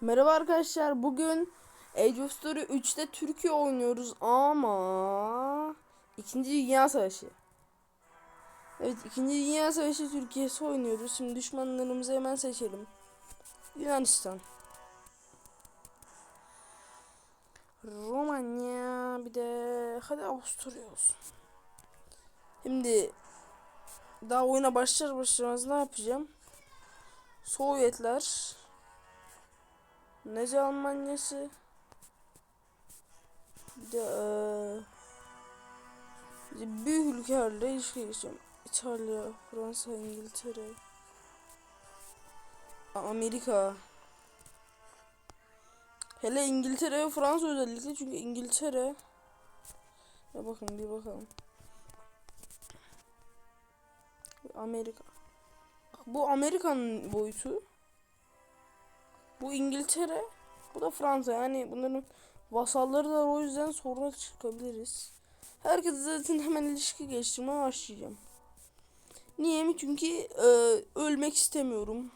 Merhaba arkadaşlar. Bugün Age of Story 3'te Türkiye oynuyoruz ama İkinci Dünya Savaşı. Evet, İkinci Dünya Savaşı Türkiye'si oynuyoruz. Şimdi düşmanlarımızı hemen seçelim. Yunanistan. Romanya bir de hadi Avusturya olsun. Şimdi daha oyuna başlar başlamaz ne yapacağım? Sovyetler Nazi Almanyası de de büyük ülkelerle ilişki geçeceğim. İtalya, Fransa, İngiltere, Amerika. Hele İngiltere ve Fransa özellikle çünkü İngiltere ya bakın bir bakalım. Amerika. Bu Amerika'nın boyutu. Bu İngiltere, bu da Fransa. Yani bunların vasalları da o yüzden sonra çıkabiliriz. Herkes zaten hemen ilişki geliştirmeye başlayacağım. Niye mi? Çünkü e, ölmek istemiyorum.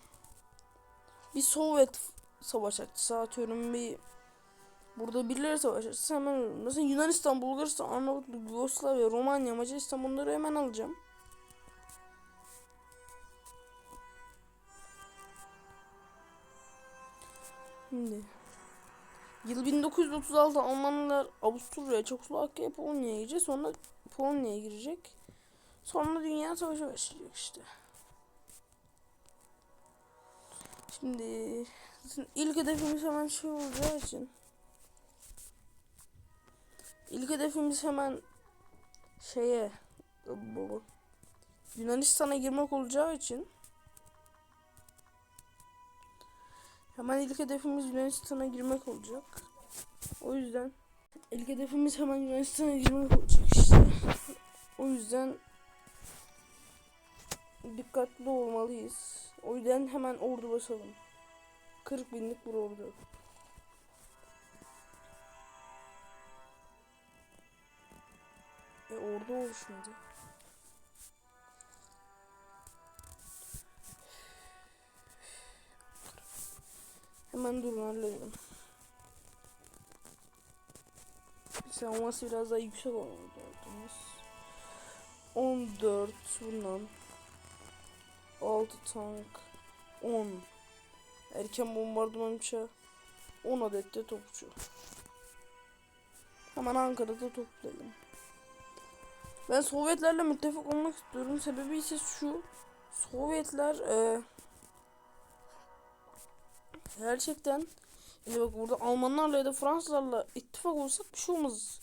Bir Sovyet savaş açısı atıyorum bir Burada birileri savaş açısı hemen ölürüm. Mesela Yunanistan, Bulgaristan, Arnavutluk, Yugoslavya, Romanya, Macaristan bunları hemen alacağım. Şimdi Yıl 1936 Almanlar Avusturya, Çekoslovakya, Polonya'ya girecek. Sonra Polonya'ya girecek. Sonra Dünya Savaşı başlayacak işte. Şimdi ilk hedefimiz hemen şey olacağı için ilk hedefimiz hemen şeye bu Yunanistan'a girmek olacağı için Hemen ilk hedefimiz Yunanistan'a girmek olacak. O yüzden ilk hedefimiz hemen Yunanistan'a girmek olacak işte. O yüzden dikkatli olmalıyız. O yüzden hemen ordu basalım. 40 binlik bir ordu. E ordu oluşmadı. Hemen durun halledelim. Savunması biraz daha yüksek olmalı gördünüz. 14 bundan 6 tank 10 erken bombardıman uçağı 10 adet de topçu. Hemen Ankara'da toplayalım. Ben Sovyetlerle müttefik olmak istiyorum. Sebebi ise şu. Sovyetler e, Gerçekten yani bak burada Almanlarla ya da Fransızlarla ittifak olsak bir şey olmaz.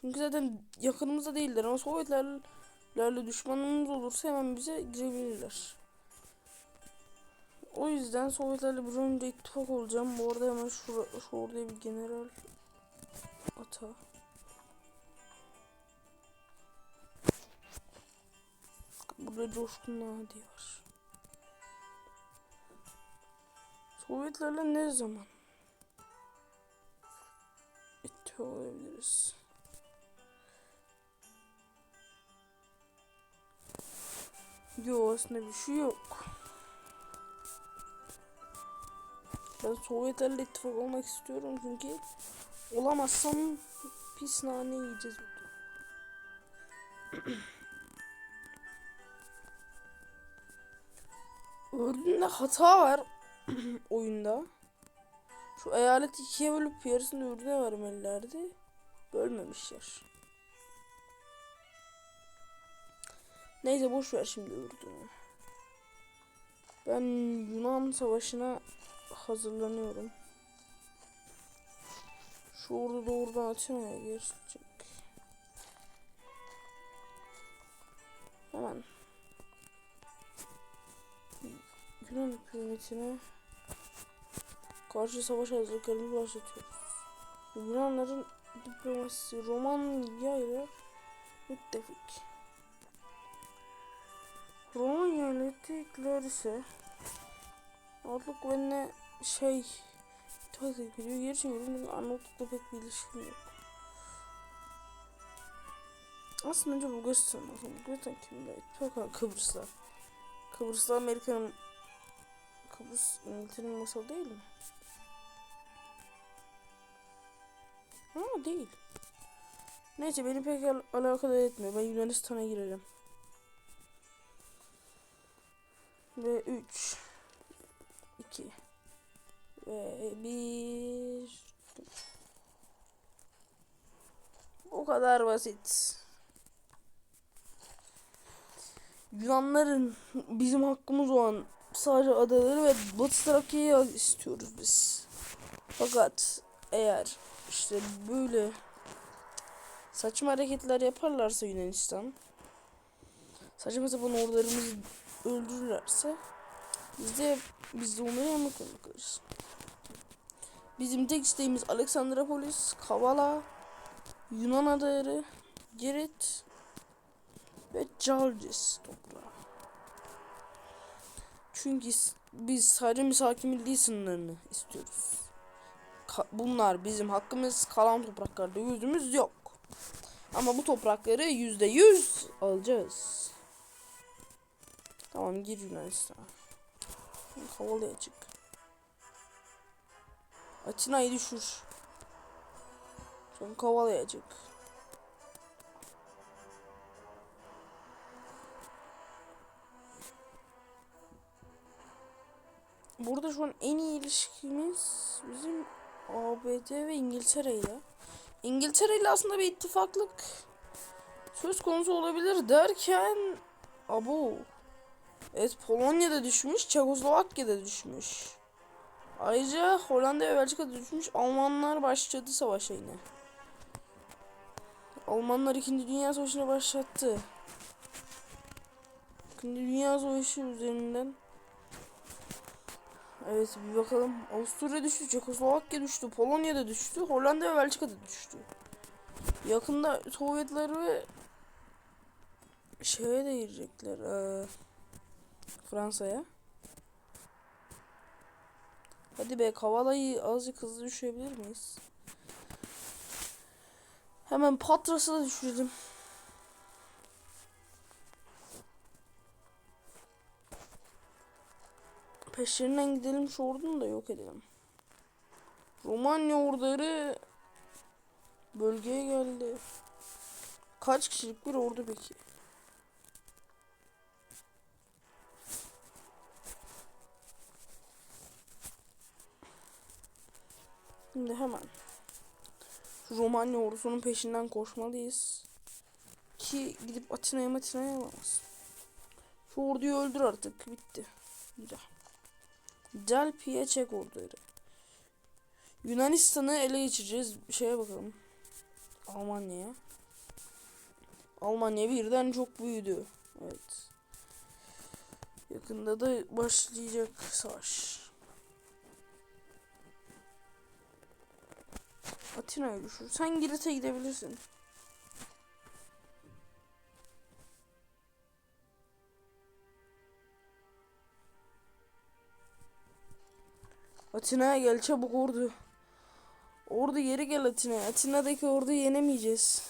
Çünkü zaten yakınımızda değiller ama Sovyetlerle düşmanımız olursa hemen bize girebilirler. O yüzden Sovyetlerle bir önce ittifak olacağım. Bu arada hemen şura, şu oraya bir general ata. Burada Coşkun Nadi var. Sovyetlerle ne zaman ittifak olabiliriz? Yok aslında bir şey yok. Ben Sovyetlerle ittifak olmak istiyorum çünkü olamazsam pis nane yiyeceğiz burada. Ördüğünde hata var oyunda. Şu eyaleti ikiye bölüp yarısını Ürdün'e vermelilerdi. Bölmemişler. Neyse boş ver şimdi Ürdün'ü. Ben Yunan savaşına hazırlanıyorum. Şu ordu doğrudan Atina'ya geçecek. Hemen. Yunan hükümetine karşı savaş hazırlıklarını başlatıyoruz. Yunanların diplomasisi Romanya ile müttefik. Romanya Türkler ise Arnavutluk benimle şey ittifak ediyor. Geri çeviriyorum. Arnavutluk'la pek bir ilişkim yok. Aslında önce Bulgaristan olsun. Bulgaristan kimle? İttifak Kıbrıs'la. Kıbrıs'la Amerika'nın Kabus İngiltere'nin masalı değil mi? Ha değil. Neyse beni pek al alakadar etmiyor. Ben Yunanistan'a girerim. Ve 3 2 Ve 1 Bu kadar basit. Yunanların bizim hakkımız olan sadece adaları ve Trakya'yı istiyoruz biz. Fakat eğer işte böyle saçma hareketler yaparlarsa Yunanistan saçma sapan ordularımızı öldürürlerse biz de biz de onları yanmak kalırız. Bizim tek isteğimiz Alexandropolis, Kavala, Yunan adaları, Girit ve Georges toprağı. Çünkü biz sadece misakimil değil sınırlarını istiyoruz. Ka- bunlar bizim hakkımız kalan topraklarda yüzümüz yok. Ama bu toprakları yüzde yüz alacağız. Tamam gir Yunanistan'a. Havalıya çık. Atina'yı düşür. Sonra Kavala'ya çık. Burada şu an en iyi ilişkimiz bizim ABD ve İngiltere ile. İngiltere ile aslında bir ittifaklık söz konusu olabilir derken abo Evet Polonya'da düşmüş, Çekoslovakya'da düşmüş. Ayrıca Hollanda ve Belçika'da düşmüş. Almanlar başladı savaşa yine. Almanlar 2. Dünya Savaşı'nı başlattı. 2. Dünya Savaşı üzerinden Evet bir bakalım. Avusturya düştü, Çekoslovakya düştü, Polonya da düştü, Hollanda ve Belçika da düştü. Yakında Sovyetler ve şeye de girecekler. eee, Fransa'ya. Hadi be Kavala'yı azıcık hızlı düşürebilir miyiz? Hemen Patras'ı da düşürelim. Peşlerinden gidelim şu ordunu da yok edelim. Romanya orduları bölgeye geldi. Kaç kişilik bir ordu peki? Şimdi hemen şu Romanya ordusunun peşinden koşmalıyız. Ki gidip Atina'ya Matina'ya alamaz. Şu orduyu öldür artık. Bitti. Güzel. Delpi'ye çek orduları. Yunanistan'ı ele geçireceğiz. Şeye bakalım. Almanya'ya. Almanya birden çok büyüdü. Evet. Yakında da başlayacak savaş. Atina'ya düşür. Sen Girit'e gidebilirsin. Atina'ya gel çabuk ordu. Ordu geri gel Atina'ya. Atina'daki orduyu yenemeyeceğiz.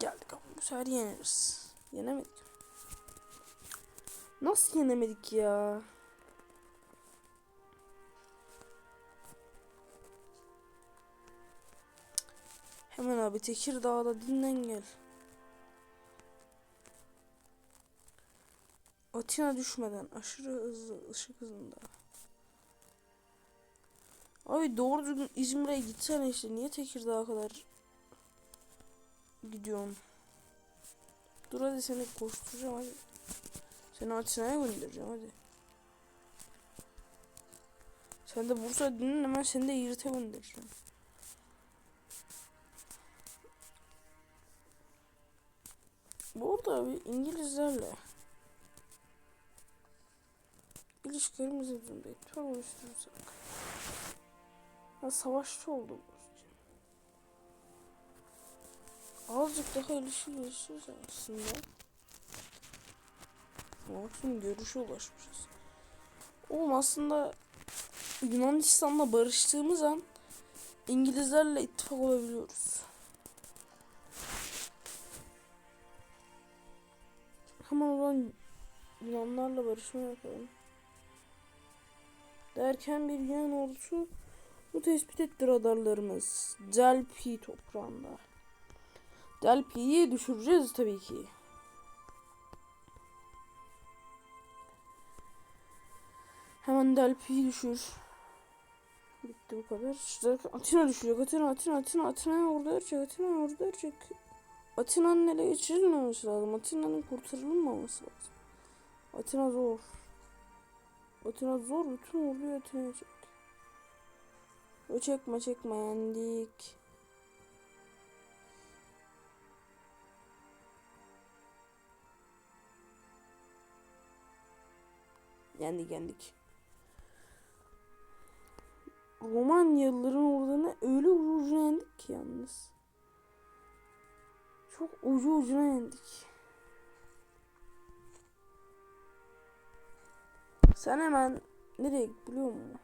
Geldik ama bu sefer yeneriz. Yenemedik. Nasıl yenemedik ya? Hemen abi Tekirdağ'da dinlen gel. Atina düşmeden aşırı hızlı ışık hızında. Abi doğru düzgün İzmir'e gitsene işte niye Tekirdağ'a kadar gidiyorsun? Dur hadi seni koşturacağım hadi. Seni Atina'ya göndereceğim hadi. Sen de Bursa dinlen hemen seni de İrit'e göndereceğim. Bu arada abi İngilizlerle ilişkilerimizi bir etkiler oluşturursak. Ha, savaşçı oldu bu. Azıcık daha ilişki geliştirirse aslında. Bak şimdi görüşe ulaşmışız. Oğlum aslında Yunanistan'la barıştığımız an İngilizlerle ittifak olabiliyoruz. Hemen o zaman Yunanlarla barışma yapalım. Derken bir Yunan ordusu Bu tespit etti radarlarımız. Delpi toprağında. Delpi'yi düşüreceğiz tabii ki. Hemen Delpi'yi düşür. Bitti bu kadar. İşte Atina düşüyor. Atina, Atina, Atina, Atina orada ölecek. Atina orada ölecek. Atina'nın ele geçirilmemesi lazım. Atina'nın kurtarılmaması lazım. Atina zor. Atina zor. Bütün orduyu Atina'ya çek. O çekme çekme yendik. Yendik yendik. Romanyalıların ordularına öyle ucu ucuna yendik ki yalnız. Çok ucu ucuna yendik. Sen hemen nereye biliyor musun?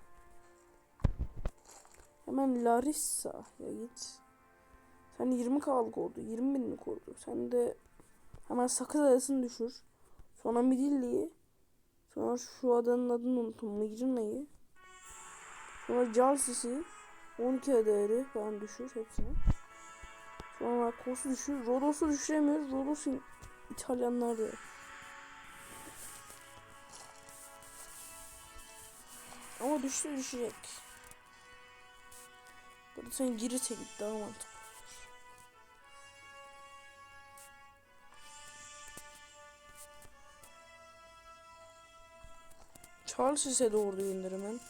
Hemen Larissa ya git. Sen 20 kalık oldu. 20 binlik oldu. Sen de hemen Sakız Adası'nı düşür. Sonra Midilli'yi. Sonra şu adanın adını unuttum. Migrina'yı. Sonra Jalsis'i. 12 adayı falan düşür hepsini. Sonra Kos'u düşür. Rodos'u düşüremiyoruz. Rodos İtalyanlar ya. Ama düştü düşecek. Burada sen Girit'e git daha mantıklı. Charles ise doğru indir hemen.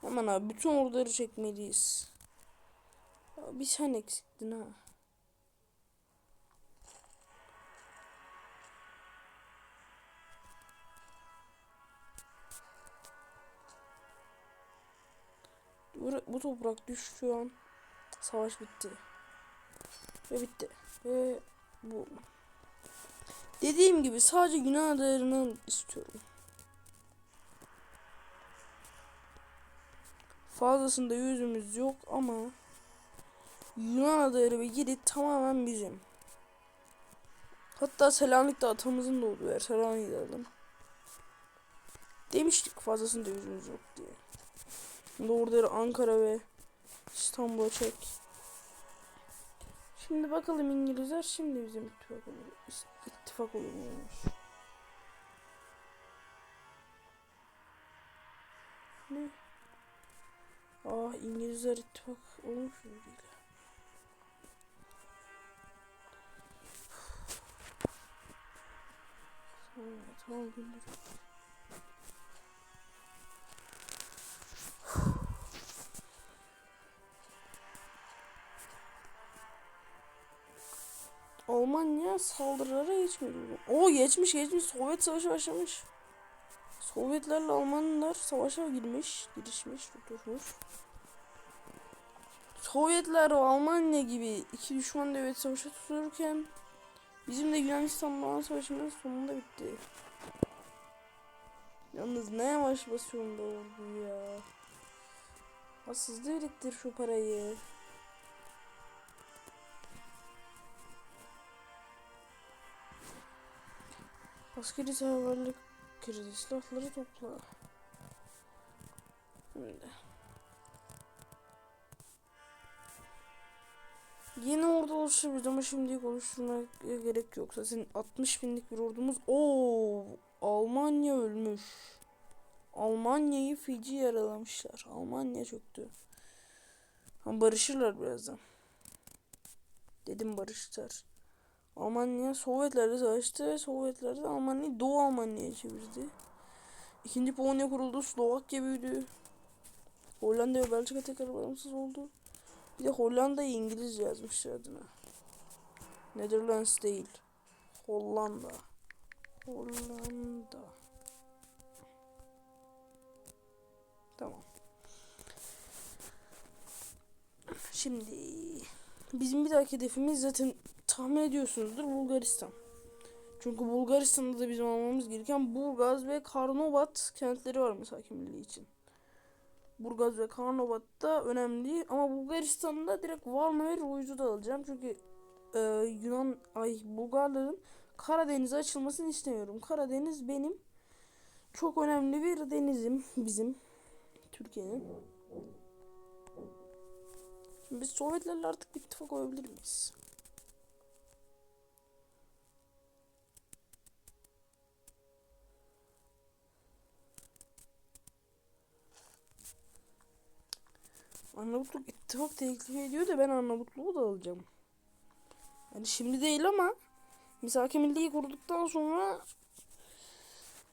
Hemen abi bütün orduları çekmeliyiz. Ya bir sen eksiktin ha. Bu, bu toprak düştüğü an savaş bitti. Ve bitti. Ve bu. Dediğim gibi sadece Yunan adalarını istiyorum. Fazlasında yüzümüz yok ama Yunan adaları ve Girit tamamen bizim. Hatta Selanik de atamızın da olduğu yer. Selanik'e gidelim. Demiştik fazlasında yüzümüz yok diye. Orada Ankara ve İstanbul'a çek. Şimdi bakalım İngilizler şimdi bizim ittifak olur. İttifak olur muymuş? Ne? Ah İngilizler ittifak olmuş mu değil? Tamam, tamam gündür. Almanya saldırılara geçmedi. O geçmiş geçmiş Sovyet savaşı başlamış. Sovyetlerle Almanlar savaşa girmiş, girişmiş, tutuşmuş. Sovyetler Almanya gibi iki düşman devlet savaşa tutulurken bizim de Yunanistan'la olan savaşımız sonunda bitti. Yalnız ne yavaş basıyorum bu ordu ya. Hızlı biriktir şu parayı. Askeri seferberlik kredi silahları topla. Şimdi. Yeni ordu oluşturabiliriz ama şimdilik oluşturmaya gerek yok. Zaten 60 binlik bir ordumuz. Oo, Almanya ölmüş. Almanya'yı Fiji yaralamışlar. Almanya çöktü. Ha, barışırlar birazdan. Dedim barıştılar. Almanya Sovyetlerle savaştı Sovyetler de Almanya'yı Doğu Almanya'ya çevirdi. İkinci Polonya kuruldu. Slovakya büyüdü. Hollanda ve Belçika tekrar bağımsız oldu. Bir de Hollanda'yı İngilizce yazmışlar adına. Netherlands değil. Hollanda. Hollanda. Tamam. Şimdi bizim bir dahaki hedefimiz zaten tahmin ediyorsunuzdur Bulgaristan. Çünkü Bulgaristan'da da bizim almamız gereken Burgaz ve Karnovat kentleri var misafirliği için. Burgaz ve Karnovat da önemli ama Bulgaristan'da direkt Varna ve Roj'u da alacağım. Çünkü e, Yunan ay Bulgarların Karadeniz'e açılmasını istemiyorum. Karadeniz benim çok önemli bir denizim bizim Türkiye'nin. Biz Sovyetlerle artık bir ittifak olabilir miyiz? Arnavutluk ittifak teklif ediyor da ben Arnavutluğu da alacağım. Yani şimdi değil ama Misaki Milli'yi kurduktan sonra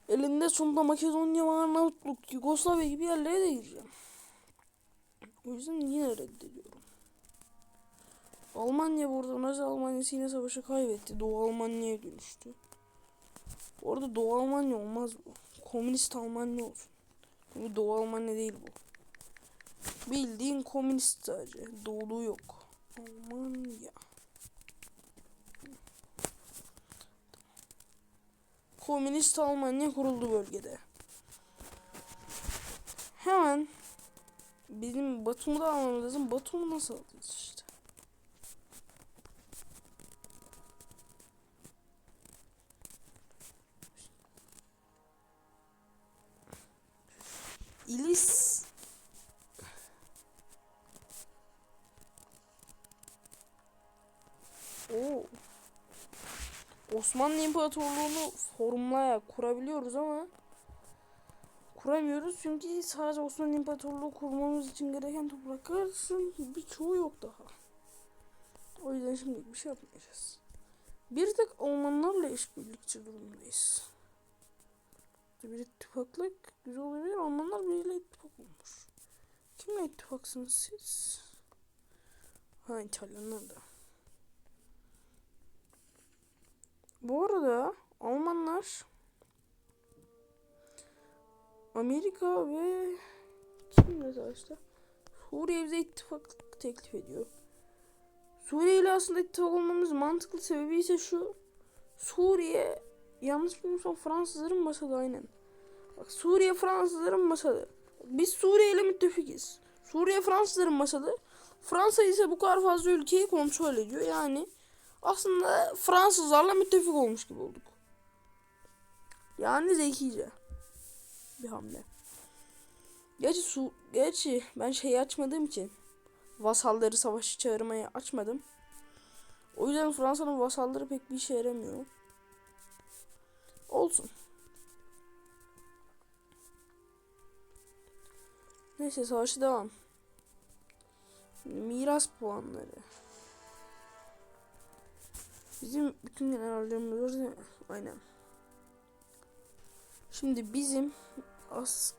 elinde sonunda Makedonya ve Arnavutluk, Yugoslavya gibi yerlere de gireceğim. O yüzden yine reddediyorum. Almanya burada Nazi Almanya'sı yine savaşı kaybetti. Doğu Almanya'ya dönüştü. Bu arada Doğu Almanya olmaz bu. Komünist Almanya olsun. Bu Doğu Almanya değil bu. Bildiğin komünist sadece. Doğulu yok. Almanya. Komünist Almanya kuruldu bölgede. Hemen bizim Batum'u da almamız lazım. Batum'u nasıl alacağız işte. Osmanlı İmparatorluğu'nu formlaya kurabiliyoruz ama kuramıyoruz çünkü sadece Osmanlı İmparatorluğu kurmamız için gereken toprakların birçoğu yok daha. O yüzden şimdi bir şey yapmayacağız. Bir tek Almanlarla işbirlikçi durumdayız. Bir ittifaklık güzel olabilir. Almanlar biriyle ittifak olmuş. Kimle ittifaksınız siz? Ha İtalyanlar da. Bu arada Almanlar Amerika ve kimle savaşta? Suriye bize ittifak teklif ediyor. Suriye ile aslında ittifak olmamız mantıklı sebebi ise şu. Suriye yanlış bilmiyorsam Fransızların masalı aynen. Bak Suriye Fransızların masalı. Biz Suriye ile müttefikiz. Suriye Fransızların masalı. Fransa ise bu kadar fazla ülkeyi kontrol ediyor. Yani aslında Fransızlarla müttefik olmuş gibi olduk. Yani zekice bir hamle. Gerçi su, gerçi ben şeyi açmadığım için vasalları savaşı çağırmayı açmadım. O yüzden Fransa'nın vasalları pek bir işe yaramıyor. Olsun. Neyse savaşı devam. Miras puanları. Bizim bütün generallerimiz var değil mi? Aynen. Şimdi bizim as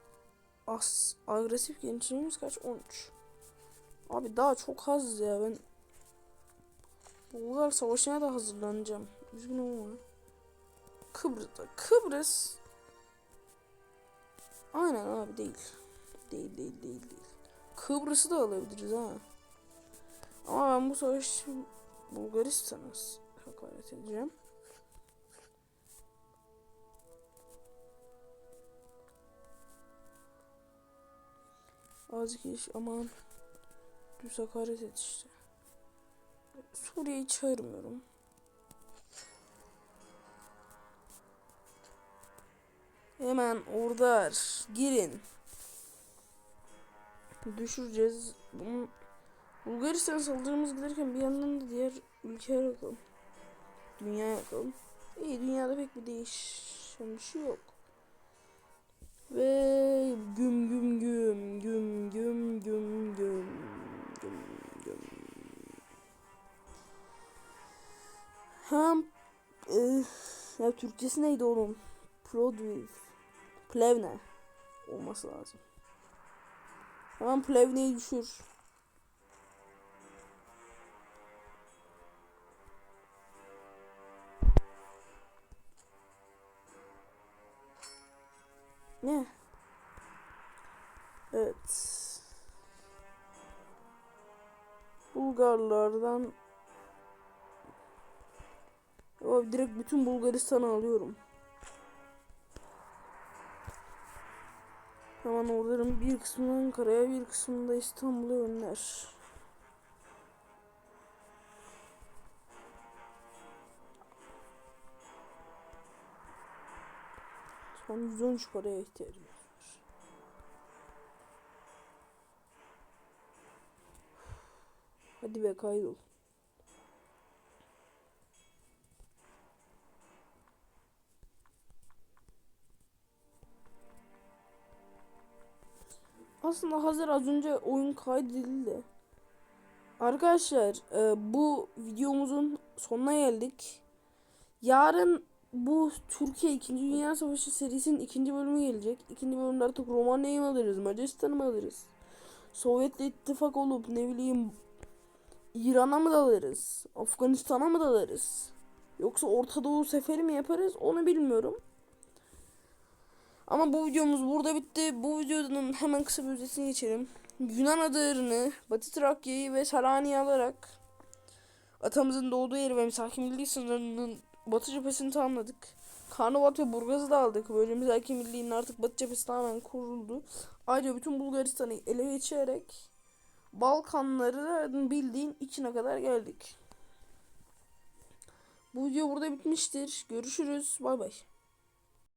as agresif gençliğimiz kaç? 13. Abi daha çok az ya ben Bulgar savaşına da hazırlanacağım. Üzgünüm ama. Kıbrıs'ta. Kıbrıs Aynen abi değil. Değil değil değil değil. Kıbrıs'ı da alabiliriz ha. Ama ben bu savaş Bulgaristan'a hakaret edeceğim. Azıcık iş aman düz hakaret et işte. Suriye'yi çağırmıyorum. Hemen order girin. Düşüreceğiz. Bunu Bulgaristan saldırımız giderken bir yandan da diğer ülkeler yapalım. Dünya yapalım. İyi dünyada pek bir değişen bir şey yok. Ve güm güm güm güm güm güm güm güm güm. Hem e, ya Türkçesi neydi oğlum? Produce. Plevne olması lazım. Hemen Plevne'yi düşür. Ne? Evet. Bulgarlardan Abi direkt bütün Bulgaristan'ı alıyorum. Hemen oraların bir kısmını Ankara'ya bir kısmını da İstanbul'a gönder. Şu an 113 paraya ihtiyacımız var. Hadi be kaydol. Aslında hazır az önce oyun kaydedildi. Arkadaşlar e, bu videomuzun sonuna geldik. Yarın bu Türkiye 2. Dünya Savaşı serisinin ikinci bölümü gelecek. İkinci bölümde artık Romanya'yı mı alırız, Macaristan'ı mı alırız? Sovyet'le ittifak olup ne bileyim İran'a mı dalarız? Afganistan'a mı dalarız? Yoksa Orta Doğu seferi mi yaparız? Onu bilmiyorum. Ama bu videomuz burada bitti. Bu videonun hemen kısa bir özetini geçelim. Yunan adalarını, Batı Trakya'yı ve Sarani'yi alarak atamızın doğduğu yeri ve misaki milli sınırının batı cephesini tamamladık. Karnovat ve Burgaz'ı da aldık. Böyle misaki milliğinin artık batı cephesi tamamen kuruldu. Ayrıca bütün Bulgaristan'ı ele geçirerek Balkanları bildiğin içine kadar geldik. Bu video burada bitmiştir. Görüşürüz. Bay bay.